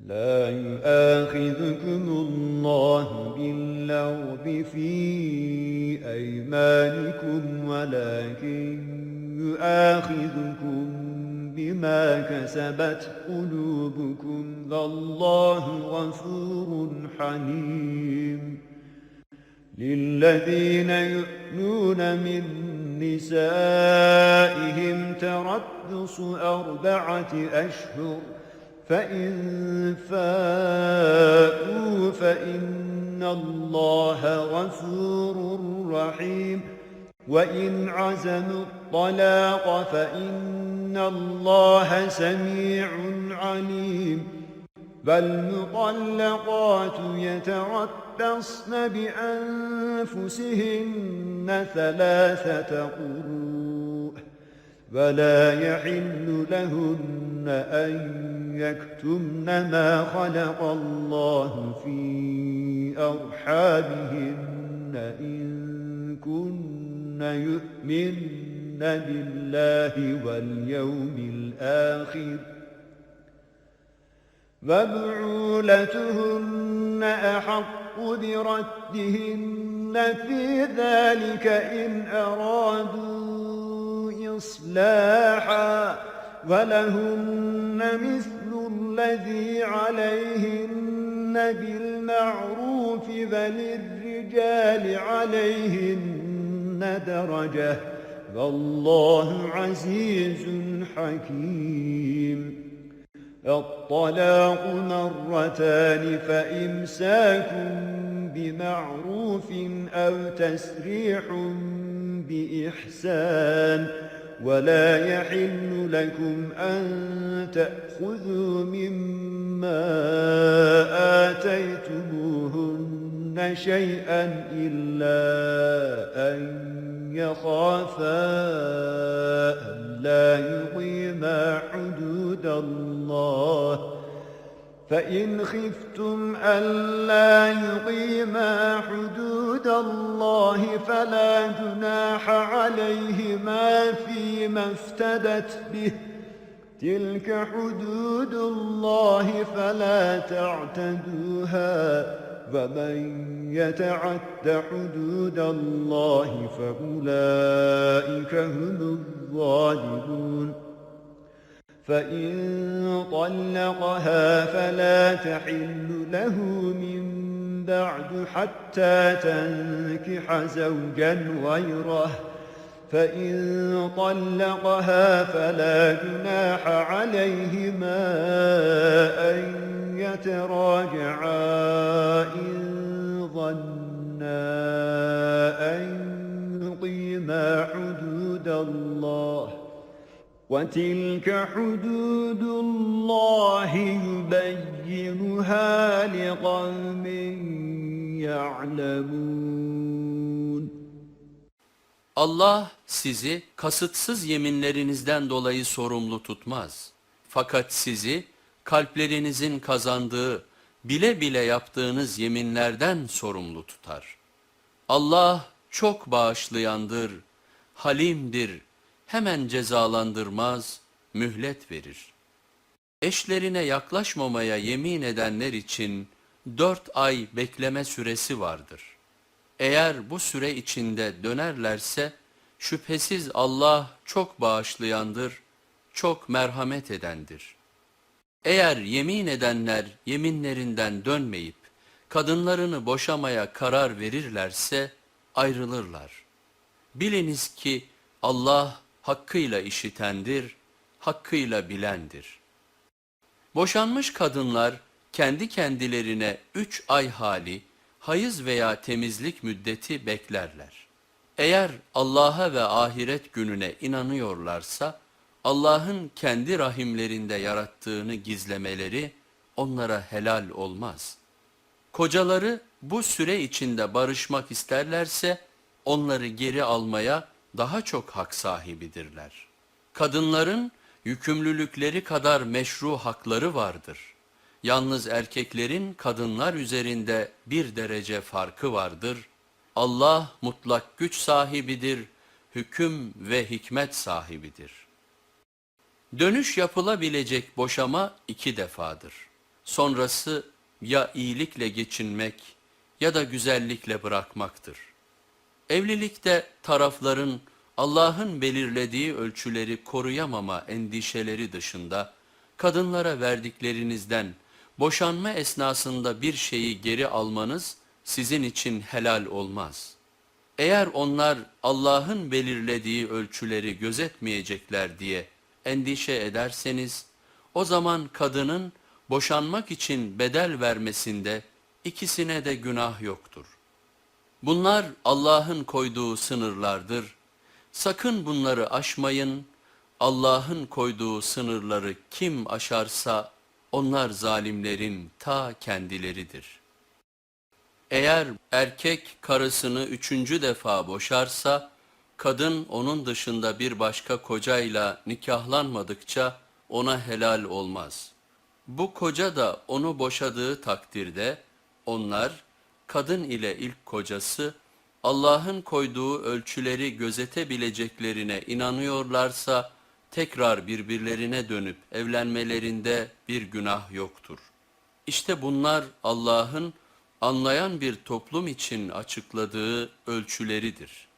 لا يؤاخذكم الله باللغو في أيمانكم ولكن يؤاخذكم بما كسبت قلوبكم. والله غفور حليم. للذين يؤلون من نسائهم تربص أربعة أشهر فإن فاءوا فإن الله غفور رحيم. وإن عزموا الطلاق فإن الله سميع عليم. فالمطلقات يتربصن بأنفسهن ثلاثة قروء. ولا يحل لهن أن يكتمن ما خلق الله في أرحامهن إن كن يؤمن بالله واليوم الآخر وبعولتهن أحق بردهن في ذلك إن أرادوا إصلاحا ولهن مثل الذي عليهن بالمعروف وللرجال عليهن درجة والله عزيز حكيم. الطلاق مرتان فإمساك بمعروف أو تسريح بإحسان. ولا يحل لكم أن تأخذوا مما آتيتموهن شيئا إلا أن يخافا ألا يقيما حدود الله فإن خفتم ألا يقيما حدود الله فلا جناح عليهما فيما افتدت به. تلك حدود الله فلا تعتدوها ومن يتعد حدود الله فأولئك هم الظالمون. فإن طلقها فلا تحل له من بعد حتى تنكح زوجا غيره فإن طلقها فلا جناح عليهما أن يتراجعا وتلك حدود الله يبينها لقوم يعلمون Allah sizi kasıtsız yeminlerinizden dolayı sorumlu tutmaz. Fakat sizi kalplerinizin kazandığı, bile bile yaptığınız yeminlerden sorumlu tutar. Allah çok bağışlayandır, halimdir, hemen cezalandırmaz, mühlet verir. Eşlerine yaklaşmamaya yemin edenler için dört ay bekleme süresi vardır. Eğer bu süre içinde dönerlerse şüphesiz Allah çok bağışlayandır, çok merhamet edendir. Eğer yemin edenler yeminlerinden dönmeyip kadınlarını boşamaya karar verirlerse ayrılırlar. Biliniz ki Allah hakkıyla işitendir, hakkıyla bilendir. Boşanmış kadınlar kendi kendilerine üç ay hali, hayız veya temizlik müddeti beklerler. Eğer Allah'a ve ahiret gününe inanıyorlarsa, Allah'ın kendi rahimlerinde yarattığını gizlemeleri onlara helal olmaz. Kocaları bu süre içinde barışmak isterlerse, onları geri almaya daha çok hak sahibidirler. Kadınların yükümlülükleri kadar meşru hakları vardır. Yalnız erkeklerin kadınlar üzerinde bir derece farkı vardır. Allah mutlak güç sahibidir, hüküm ve hikmet sahibidir. Dönüş yapılabilecek boşama iki defadır. Sonrası ya iyilikle geçinmek ya da güzellikle bırakmaktır. Evlilikte tarafların Allah'ın belirlediği ölçüleri koruyamama endişeleri dışında kadınlara verdiklerinizden boşanma esnasında bir şeyi geri almanız sizin için helal olmaz. Eğer onlar Allah'ın belirlediği ölçüleri gözetmeyecekler diye endişe ederseniz o zaman kadının boşanmak için bedel vermesinde ikisine de günah yoktur. Bunlar Allah'ın koyduğu sınırlardır. Sakın bunları aşmayın. Allah'ın koyduğu sınırları kim aşarsa onlar zalimlerin ta kendileridir. Eğer erkek karısını üçüncü defa boşarsa, kadın onun dışında bir başka kocayla nikahlanmadıkça ona helal olmaz. Bu koca da onu boşadığı takdirde onlar kadın ile ilk kocası Allah'ın koyduğu ölçüleri gözetebileceklerine inanıyorlarsa tekrar birbirlerine dönüp evlenmelerinde bir günah yoktur. İşte bunlar Allah'ın anlayan bir toplum için açıkladığı ölçüleridir.